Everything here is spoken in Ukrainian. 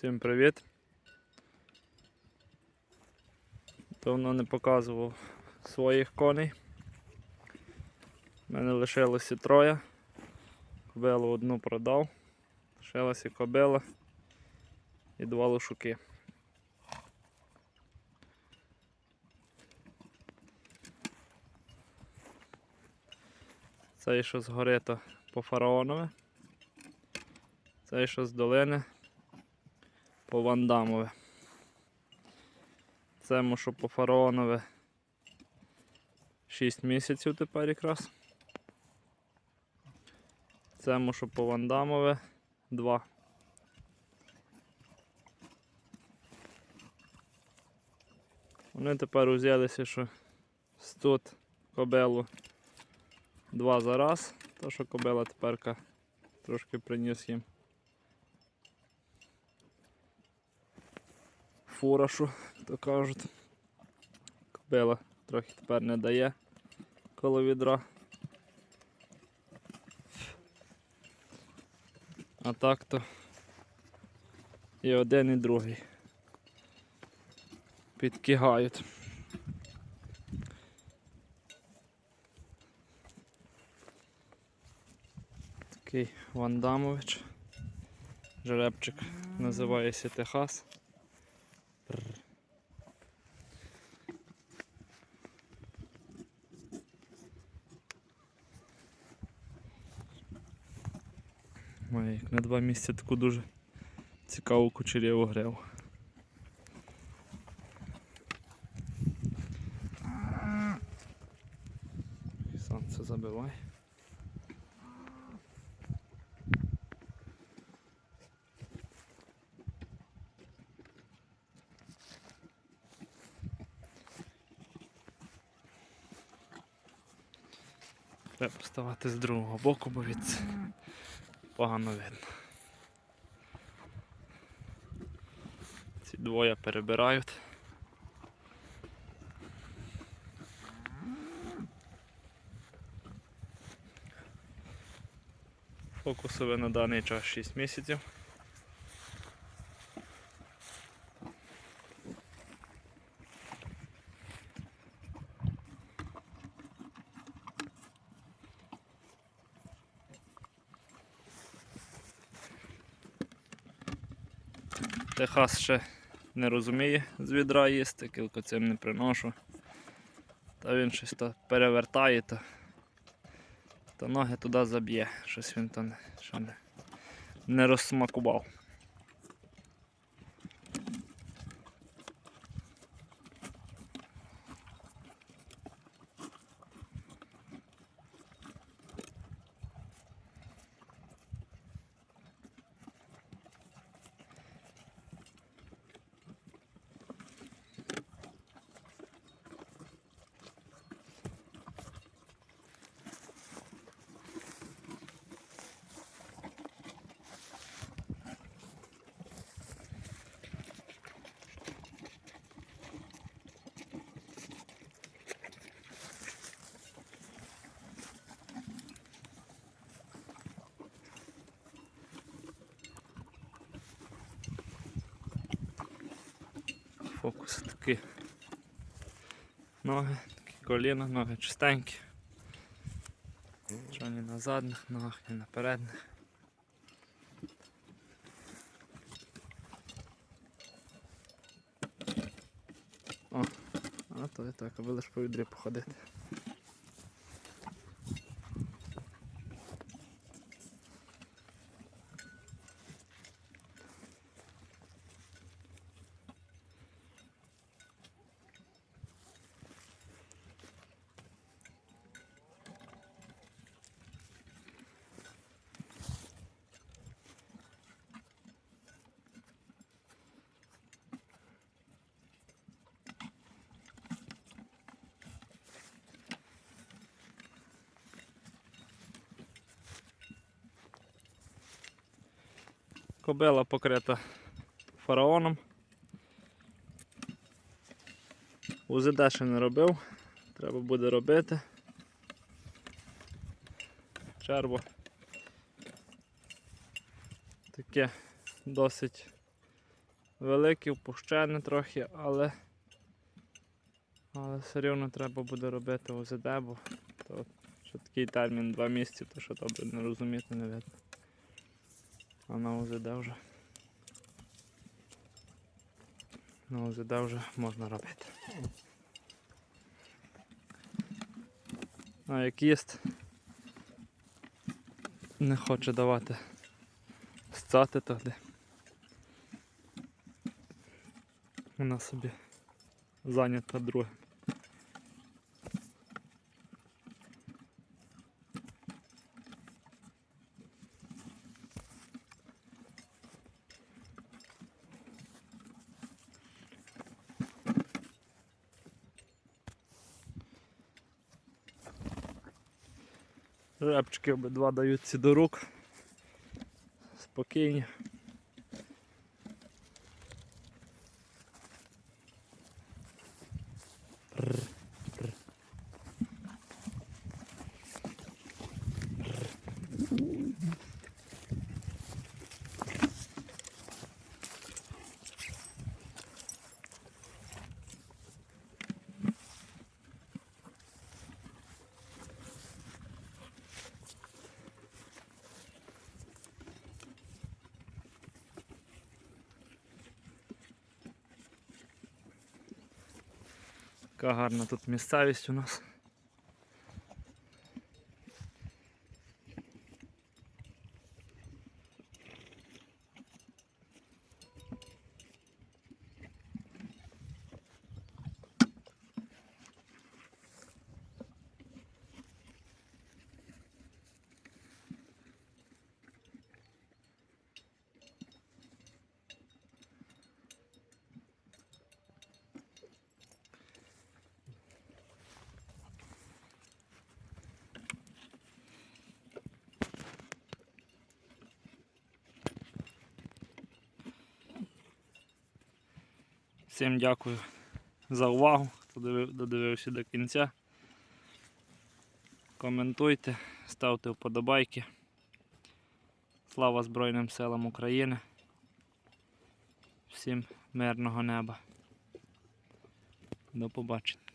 Всім привіт. Давно не показував своїх коней. У мене лишилося троє. Кобилу одну продав. Лишилася кобила і два лошуки. Цей, що з гори, то по фараонове. Цей, що з долини по Вандамове. Це мушу по фараонове 6 місяців тепер якраз. Це мушу по Вандамове 2. Вони тепер узялися, що тут кобелу два за раз, то що кобела теперка трошки приніс їм. Фурашу, то кажуть. Кобила трохи тепер не дає коло відра. А так то і один, і другий. Підкигають. Такий Вандамович. Жеребчик називається Техас. Має як на два місяці таку дуже цікаву кучеряву гриву. Сонце забиває. Треба поставати з другого боку, бо від погано видно. Ці двоє перебирають. Фокусове на даний час 6 місяців. Техас ще не розуміє з відра їсти, кілко цим не приношу. Та він щось то перевертає, то, то ноги туди заб'є. Щось він то не, ще не, не розсмакував. Фокус такі ноги, такі коліна, ноги чистенькі. Що ні на задніх ногах, ні на передніх. О, а то і так, аби лише по відрі походити. Кобила покрита фараоном. УЗД ще не робив, треба буде робити. Черво таке досить великі, впущені трохи, але, але все рівно треба буде робити ОЗД, бо то, що такий термін 2 місяці, то що добре не розуміти, не видно. На ОЗД вже. На ОЗД вже можна робити. А як їсть, не хоче давати сцати тоді. Вона собі зайнята друге. Репчики обидва даються до рук. Спокійні. Яка гарна тут місцевість у нас. Всім дякую за увагу, хто додивився до кінця. Коментуйте, ставте вподобайки. Слава Збройним силам України. Всім мирного неба. До побачення.